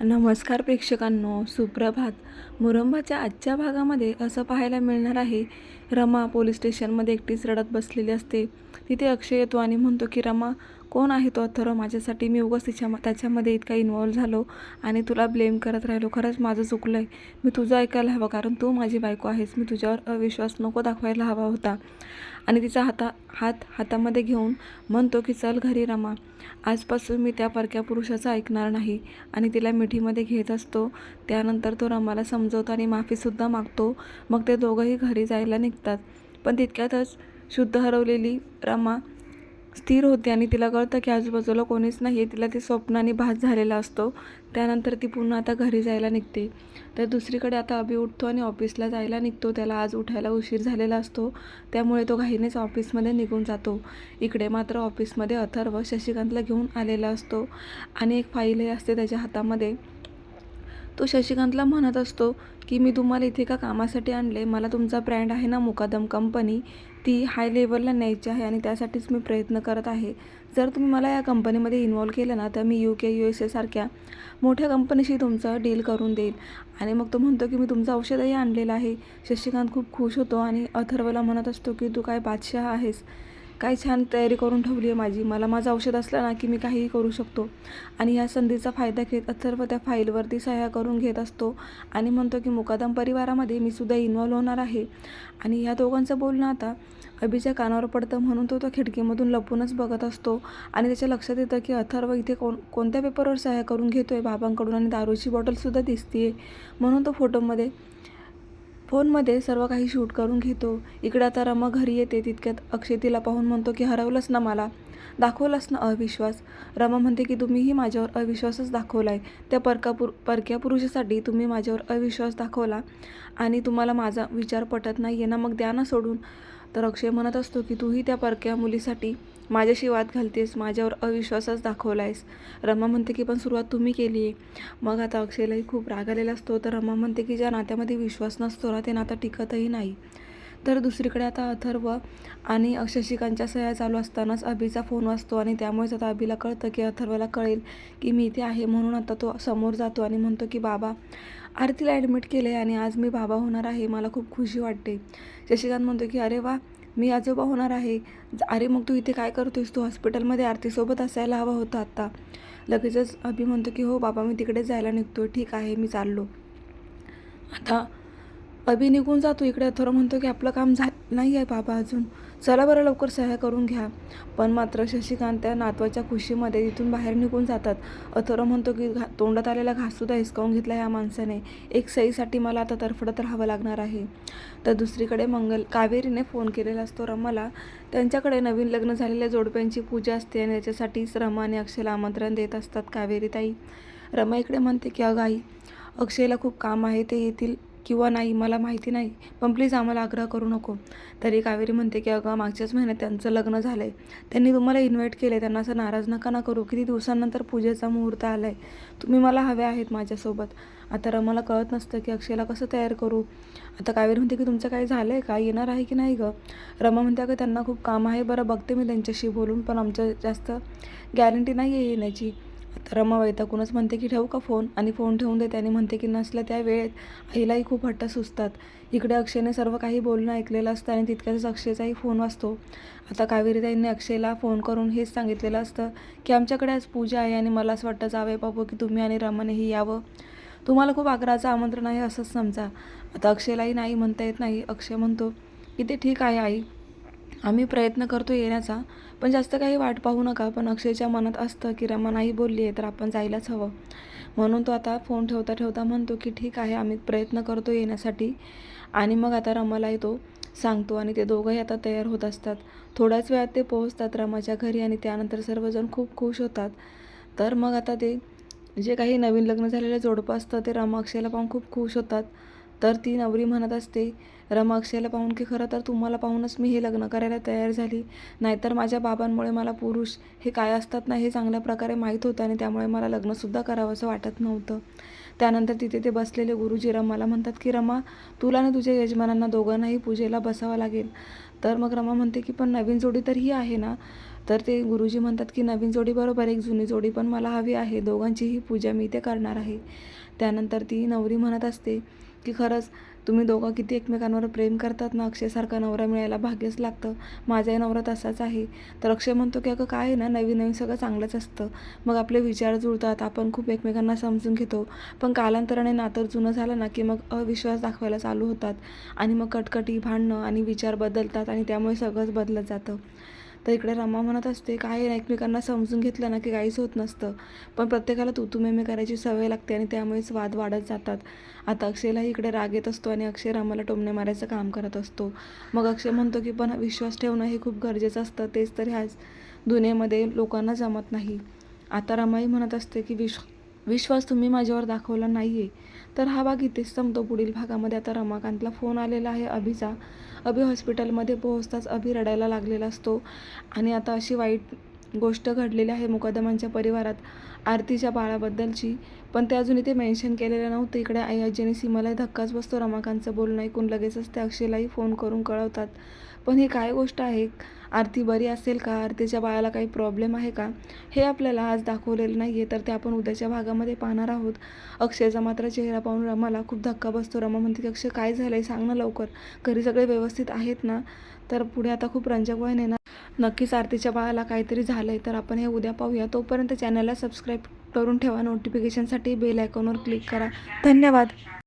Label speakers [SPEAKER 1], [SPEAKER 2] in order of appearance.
[SPEAKER 1] नमस्कार प्रेक्षकांनो सुप्रभात. मुरंबाच्या आजच्या भागामध्ये असं पाहायला मिळणार आहे रमा पोलीस स्टेशनमध्ये एकटीच रडत बसलेली असते. तिथे अक्षय येतो आणि म्हणतो की रमा कोण आहे तो अथर्व? माझ्यासाठी मी उगाच तिच्या त्याच्यामध्ये इतका इन्वॉल्व्ह झालो आणि तुला ब्लेम करत राहिलो. खरंच माझं चुकलं आहे मी तुझं ऐकायला हवं कारण तू माझी बायको आहेस. मी तुझ्यावर अविश्वास नको दाखवायला हवा होता. आणि तिचा हाता हात हातामध्ये घेऊन म्हणतो की चल घरी रमा. आजपासून मी त्या परक्या पुरुषाचं ऐकणार नाही. आणि तिला मिठीमध्ये घेत असतो. त्यानंतर तो रमाला समजवतो आणि माफीसुद्धा मागतो. मग ते दोघंही घरी जायला निघतात. पण तितक्यातच शुद्ध हरवलेली रमा स्थिर होते आणि तिला कळतं की आजूबाजूला कोणीच नाही आहे तिला ते स्वप्नाने भास झालेला असतो. त्यानंतर ती पुन्हा आता घरी जायला निघते. तर दुसरीकडे आता अभि उठतो आणि ऑफिसला जायला निघतो. त्याला आज उठायला उशीर झालेला असतो. त्यामुळे तो घाईनेच ऑफिसमध्ये निघून जातो. इकडे मात्र ऑफिसमध्ये अथर्व शशिकांतला घेऊन आलेला असतो. आणि एक फाईलही असते त्याच्या हातामध्ये. तो शशिकांतला म्हणत असतो की मी तुम्हाला इथे का कामासाठी आणले मला तुमचा ब्रँड आहे ना मुकादम कंपनी. ती हाय लेवलला न्यायची आहे आणि त्यासाठीच मी प्रयत्न करत आहे. जर तुम्ही मला या कंपनीमध्ये इन्वॉल्व केलं ना तर मी यू के यू एस एसारख्या मोठ्या कंपनीशी तुमचं डील करून देईल. आणि मग तो म्हणतो की मी तुमचं औषधही आणलेलं आहे. शशिकांत खूप खुश होतो आणि अथर्वला म्हणत असतो की तू काय बादशाह आहेस. काय छान तयारी करून ठेवली आहे माझी. मला माझं औषध असलं ना की मी काहीही करू शकतो. आणि या संधीचा फायदा घेत अथर्व त्या फाईलवरती सह्या करून घेत असतो. आणि म्हणतो की मुकादम परिवारामध्ये मी सुद्धा इन्वॉल्व होणार आहे. आणि या दोघांचं बोलणं आता अभिच्या कानावर पडतं म्हणून तो त्या खिडकीमधून लपूनच बघत असतो. आणि त्याच्या लक्षात येतं की अथर्व इथे कोण कोणत्या पेपरवर सह्या करून घेतो आहे बाबांकडून आणि दारूची बॉटलसुद्धा दिसते आहे म्हणून तो फोटोमध्ये फोनमध्ये सर्व काही शूट करून घेतो. इकडे आता रमा घरी येते. तितक्यात अक्षय तिला पाहून म्हणतो की हरवलंच ना मला? दाखवलास ना अविश्वास? रमा म्हणते की तुम्हीही माझ्यावर अविश्वासच दाखवला आहे त्या परका पुर परक्या पुरुषासाठी तुम्ही माझ्यावर अविश्वास दाखवला आणि तुम्हाला माझा विचार पटत नाही आहे ना? मग द्या ना सोडून. तर अक्षय म्हणत असतो की तूही त्या परक्या मुलीसाठी माझ्याशी वाद घालतेस माझ्यावर अविश्वासच दाखवला आहेस रमा म्हणते की पण सुरुवात तुम्ही केली आहे. मग आता अक्षयलाही खूप राग आलेला असतो. तर रमा म्हणते की ज्या नात्यामध्ये विश्वास नसतो ना ते नातं टिकतही नाही. तर दुसरीकडे आता अथर्व आणि अक्षशिकांच्या सह्या चालू असतानाच अभिचा फोन वाचतो आणि त्यामुळेच आता अभिला कळतं की अथर्वला कळेल की मी इथे आहे म्हणून आता तो समोर जातो आणि म्हणतो की बाबा आरतीला ॲडमिट केले आणि आज मी बाबा होणार आहे मला खूप खुशी वाटते. शशिकांत म्हणतो की अरे वा मी आजोबा होणार आहे. अरे मग तू इथे काय करतोयस? तू हॉस्पिटलमध्ये आरतीसोबत असायला हवा होता आत्ता. लगेचच अभि म्हणतो की हो बाबा मी तिकडे जायला निघतो ठीक आहे मी चाललो. आता अभि निघून जातो इकडे. अथर्व म्हणतो की आपलं काम झा नाही आहे बाबा अजून. चला बरं लवकर सह्या करून घ्या. पण मात्र शशिकांत त्या नातवाच्या खुशीमध्ये तिथून बाहेर निघून जातात. अथर्व म्हणतो की घा तोंडात आलेला घाससुद्धा हिसकावून घेतला ह्या माणसाने. एक सहीसाठी मला आता तडफडत राहावं लागणार आहे. तर दुसरीकडे मंगल कावेरीने फोन केलेला असतो रमाला. त्यांच्याकडे नवीन लग्न झालेल्या जोडप्यांची पूजा असते आणि त्याच्यासाठीच रमा आणि अक्षयला आमंत्रण देत असतात कावेरी ताई रमा इकडे म्हणते की अगं आई अक्षयला खूप काम आहे. ते येतील किंवा नाही मला माहिती नाही. पण प्लीज आम्हाला आग्रह करू नको. तरी कावेरी म्हणते की अगं मागच्याच महिन्यात त्यांचं लग्न झालं आहे त्यांनी तुम्हाला इन्व्हाइट आहे त्यांना असं नाराज नका ना करू. किती दिवसांनंतर पूजेचा मुहूर्त आला आहे तुम्ही मला हवे आहेत माझ्यासोबत. आता रमाला कळत नसतं की अक्षयला कसं तयार करू. आता कावेरी म्हणते की तुमचं काही झालं आहे का? येणार आहे की नाही गं? रमा म्हणते अगं त्यांना खूप काम आहे. बरं बघते मी त्यांच्याशी बोलून. पण आमचं जास्त गॅरंटी नाही आहे येण्याची. आता रमा वैतागूनच म्हणते की ठेवू का फोन आणि फोन ठेवून देते आणि म्हणते की नसल्या त्या वेळेत आईलाही खूप हट्ट सुचतात. इकडे अक्षयने सर्व काही बोलणं ऐकलेलं असतं आणि तितक्याच अक्षयचाही फोन वाचतो आता कावेरीताईंनी अक्षयला फोन करून हेच सांगितलेलं असतं की आमच्याकडे आज पूजा आहे आणि मला असं वाटतं जावे बाबू की तुम्ही आणि रमानेही यावं. तुम्हाला खूप आग्रहाचं आमंत्रण आहे असंच समजा. आता अक्षयलाही नाही म्हणता येत नाही. अक्षय म्हणतो की ते ठीक आहे आई. आम्ही प्रयत्न करतो येण्याचा पण जास्त काही वाट पाहू नका पण अक्षयच्या मनात असतं की रमा नाही बोलली आहे तर आपण जायलाच हवं. म्हणून तो आता फोन ठेवता ठेवता म्हणतो की ठीक आहे आम्ही प्रयत्न करतो येण्यासाठी. आणि मग आता रमालाही तो सांगतो आणि ते दोघंही आता तयार होत असतात. थोड्याच वेळात ते पोहोचतात रमाच्या घरी आणि त्यानंतर सर्वजण खूप खुश होतात. तर मग आता ते जे काही नवीन लग्न झालेलं जोडपं असतं ते रमा अक्षयला पाहून खूप खुश होतात. तर ती नवरी म्हणत असते रमा अक्षयला पाहून की खरं तर तुम्हाला पाहूनच मी हे लग्न करायला तयार झाली. नाहीतर माझ्या बाबांमुळे मला पुरुष हे काय असतात ना हे चांगल्या प्रकारे माहीत होतं आणि त्यामुळे मला लग्नसुद्धा करावंसं वाटत नव्हतं. त्यानंतर तिथे ते बसलेले गुरुजी रमाला म्हणतात की रमा तुला आणि तुझ्या यजमानांना दोघांनाही पूजेला बसावं लागेल. तर मग रमा म्हणते की पण नवीन जोडी तर ही आहे ना? तर ते गुरुजी म्हणतात की नवीन जोडी बरोबर एक जुनी जोडी पण मला हवी आहे. दोघांचीही पूजा मी इथे करणार आहे. त्यानंतर ती नवरी म्हणत असते की खरंच तुम्ही दोघं किती एकमेकांवर प्रेम करतात ना अक्षयसारखा नवरा मिळायला भाग्यच लागतं. माझाही नवरा तसाच आहे. तर अक्षय म्हणतो की अगं काय आहे ना नवीन नवीन सगळं चांगलंच असतं. मग आपले विचार जुळतात आपण खूप एकमेकांना समजून घेतो. पण कालांतराने नातर जुनं झालं ना की मग अविश्वास दाखवायला चालू होतात. आणि मग कटकटी भांडणं आणि विचार बदलतात आणि त्यामुळे सगळंच बदलत जातं. तर इकडे रमा म्हणत असते काय एकमेकांना समजून घेतलं ना की काहीच होत नसतं. पण प्रत्येकाला तू तू करायची सवय लागते आणि त्यामुळेच वाद वाढत जातात. आता अक्षयलाही इकडे राग येत असतो आणि अक्षय रामाला टोमणे मारायचं काम करत असतो. मग अक्षय म्हणतो की पण विश्वास ठेवणं हे खूप गरजेचं असतं. तेच तर ह्याच दुनियेमध्ये लोकांना जमत नाही. आता रमाई म्हणत असते की विश्व विश्वास तुम्ही माझ्यावर दाखवला नाही आहे तर हा भाग इथेच संपतो. पुढील भागामध्ये आता रमाकांतला फोन आलेला आहे. अभिचा अभि हॉस्पिटलमध्ये पोहोचताच अभि रडायला लागलेला असतो. आणि आता अशी वाईट गोष्ट घडलेली आहे मुकदमांच्या परिवारात आरतीच्या बाळाबद्दलची. पण ते अजून इथे मेन्शन केलेलं नव्हतं. इकडे आई आजीने सीमालाही धक्काच बसतो. रमाकांतचं बोलणं ऐकून लगेचच ते अक्षयलाही फोन करून कळवतात. पण ही काय गोष्ट आहे? आरती बरी असेल का? आरतीच्या बाळाला काही प्रॉब्लेम आहे का? हे आपल्याला आज दाखवलेलं नाही आहे तर ते आपण उद्याच्या भागामध्ये पाहणार आहोत. अक्षयचा मात्र चेहरा पाहून रमाला खूप धक्का बसतो. रमा म्हणते की अक्षय काय झालं आहे सांग ना लवकर. घरी सगळे व्यवस्थित आहेत ना? तर पुढे आता खूप रंजक वळण येणार. नक्कीच आरतीच्या बाळाला काहीतरी झालं आहे तर आपण हे उद्या पाहूया. तोपर्यंत चॅनलला सबस्क्राईब करून ठेवा. नोटिफिकेशनसाठी बेल आयकॉनवर क्लिक करा. धन्यवाद.